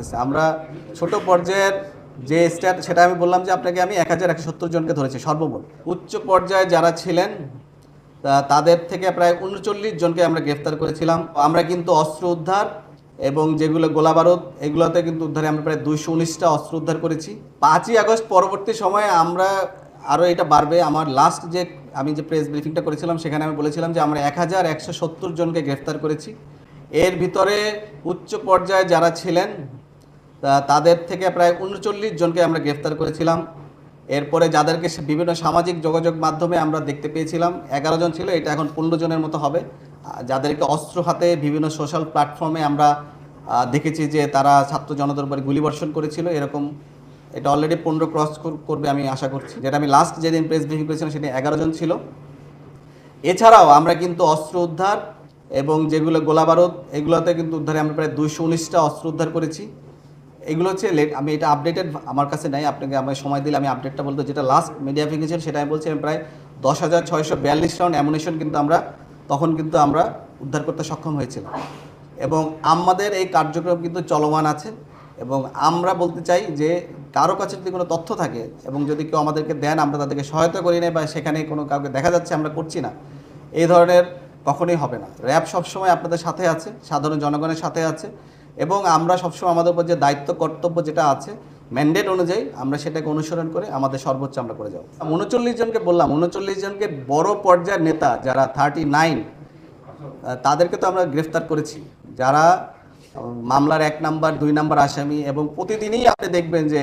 ধরতেছে আমরা ছোট পর্যায়ের যে স্ট্যাট, সেটা আমি বললাম যে আপনাকে আমি এক হাজার একশো সত্তর জনকে ধরেছি, সর্বমোট। উচ্চ পর্যায়ে যারা ছিলেন তাদের থেকে প্রায় উনচল্লিশ জনকে আমরা গ্রেফতার করেছিলাম। আমরা কিন্তু অস্ত্র উদ্ধার এবং যেগুলো গোলাবারুদ এগুলোতে কিন্তু উদ্ধারে আমরা প্রায় দুইশো উনিশটা অস্ত্র উদ্ধার করেছি। পাঁচই আগস্ট পরবর্তী সময়ে আমরা আরও এটা বাড়বে। আমার লাস্ট যে আমি যে প্রেস ব্রিফিংটা করেছিলাম, সেখানে আমি বলেছিলাম যে আমরা এক হাজার একশো সত্তর জনকে গ্রেফতার করেছি। এর ভিতরে উচ্চ পর্যায়ে যারা ছিলেন তাদের থেকে প্রায় উনচল্লিশ জনকে আমরা গ্রেফতার করেছিলাম। এরপরে যাদেরকে বিভিন্ন সামাজিক যোগাযোগ মাধ্যমে আমরা দেখতে পেয়েছিলাম, এগারো জন ছিল, এটা এখন পনেরো জনের মতো হবে। যাদেরকে অস্ত্র হাতে বিভিন্ন সোশ্যাল প্ল্যাটফর্মে আমরা দেখেছি যে তারা ছাত্র জনতার উপরে গুলিবর্ষণ করেছিল। এরকম এটা অলরেডি পনেরো ক্রস করবে আমি আশা করছি। যেটা আমি লাস্ট যেদিন প্রেস ব্রিফিং করেছিলাম সেটা এগারো জন ছিল। এছাড়াও আমরা কিন্তু অস্ত্র উদ্ধার এবং যেগুলো গোলাবারুদ, এগুলোতে কিন্তু উদ্ধারে আমরা প্রায় দুইশো উনিশটা অস্ত্র উদ্ধার করেছি। এগুলো হচ্ছে লেট আমি এটা আপডেটেড আমার কাছে নাই, আপনাকে আমার সময় দিলে আমি আপডেটটা বলতে যেটা লাস্ট মিডিয়া ফিকেছিল সেটা আমি বলছি, আমি প্রায় দশ হাজার ছয়শো বিয়াল্লিশ রাউন্ড অ্যামুনেশন কিন্তু আমরা তখন কিন্তু আমরা উদ্ধার করতে সক্ষম হয়েছিলাম। এবং আমাদের এই কার্যক্রম কিন্তু চলমান আছে এবং আমরা বলতে চাই যে কারও কাছে যদি কোনো তথ্য থাকে এবং যদি কেউ আমাদেরকে দেন, আমরা তাদেরকে সহায়তা করি না বা সেখানে কোনো কাউকে দেখা যাচ্ছে, আমরা করছি না। এই ধরনের কখনোই হবে না। র্যাব সবসময় আপনাদের সাথে আছে, সাধারণ জনগণের সাথে আছে। এবং আমরা সবসময় আমাদের উপর যে দায়িত্ব, কর্তব্য যেটা আছে ম্যান্ডেট অনুযায়ী আমরা সেটাকে অনুসরণ করে আমাদের সর্বোচ্চ আমরা করে যাব। উনচল্লিশ জনকে বললাম, উনচল্লিশ জনকে বড় পর্যায়ের নেতা যারা থার্টি নাইন তাদেরকে তো আমরা গ্রেফতার করেছি। যারা মামলার এক নাম্বার, দুই নাম্বার আসামি এবং প্রতিদিনই আপনি দেখবেন যে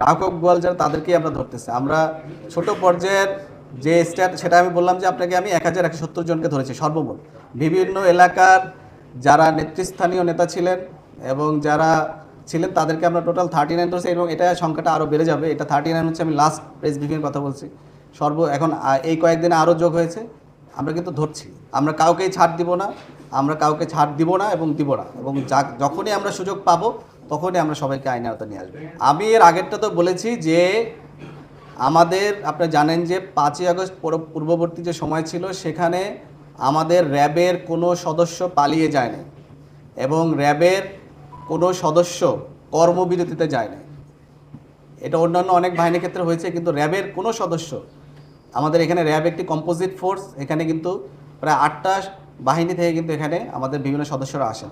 রাঘব গোয়াল যারা তাদেরকেই আমরা ধরতেছি। আমরা ছোট পর্যায়ের যে স্ট্যাট, সেটা আমি বললাম যে আপনাকে আমি এক হাজার একশো সত্তর জনকে ধরেছি সর্বমোট। বিভিন্ন এলাকার যারা নেতৃস্থানীয় নেতা ছিলেন এবং যারা ছিলেন তাদেরকে আমরা টোটাল থার্টি নাইন ধরছি এবং এটা সংখ্যাটা আরও বেড়ে যাবে। এটা থার্টি নাইন হচ্ছে আমি লাস্ট প্রেস ব্রিফিংয়ের কথা বলছি। সর্ব এখন এই কয়েকদিনে আরও যোগ হয়েছে। আমরা কিন্তু ধরছি। আমরা কাউকেই ছাড় দিব না। আমরা কাউকে ছাড় দিব না এবং দিব না। এবং যা- যখনই আমরা সুযোগ পাবো, তখনই আমরা সবাইকে আইনের আওতা নিয়ে আসব। আমি এর আগেরটা তো বলেছি যে, আমাদের, আপনি জানেন যে পাঁচই আগস্ট পূর্ব- পূর্ববর্তী যে সময় ছিল, সেখানে আমাদের র্যাবের কোনো সদস্য পালিয়ে যায়নি। এবং র্যাবের কোনো সদস্য কর্মবিরতিতে যায় না এটা অন্যান্য অনেক বাহিনীর ক্ষেত্রে হয়েছে, কিন্তু র্যাবের কোনো সদস্য, আমাদের এখানে র্যাব একটি কম্পোজিট ফোর্স এখানে কিন্তু প্রায় আটটা বাহিনী থেকে কিন্তু এখানে আমাদের বিভিন্ন সদস্যরা আসেন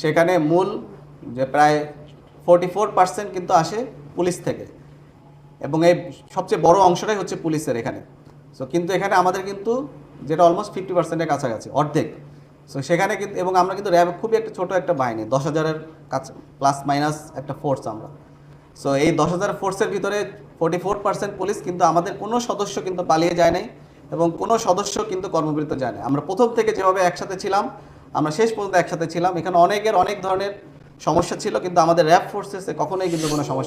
সেখানে মূল যে প্রায় ফোরটি ফোর পার্সেন্ট কিন্তু আসে পুলিশ থেকে, এবং এই সবচেয়ে বড় অংশটাই হচ্ছে পুলিশের এখানে। সো কিন্তু এখানে আমাদের কিন্তু যেটা অলমোস্ট ফিফটি পার্সেন্টের কাছাকাছি, অর্ধেক। সো সেখানে কিন্তু এবং আমরা কিন্তু র্যাব খুবই একটা ছোটো একটা বাহিনী, দশ হাজারের কাছে প্লাস মাইনাস একটা ফোর্স আমরা। সো এই দশ হাজার ফোর্সের ভিতরে ফোর্টি ফোর পার্সেন্ট পুলিশ কিন্তু আমাদের কোনো সদস্য কিন্তু পালিয়ে যায় নাই এবং কোনো সদস্য কিন্তু কর্মবিরত যায় না আমরা প্রথম থেকে যেভাবে একসাথে ছিলাম, আমরা শেষ পর্যন্ত একসাথে ছিলাম। এখানে অনেকের অনেক ধরনের সমস্যা ছিল, কিন্তু আমাদের র্যাব ফোর্সেসে কখনোই কিন্তু কোনো সমস্যা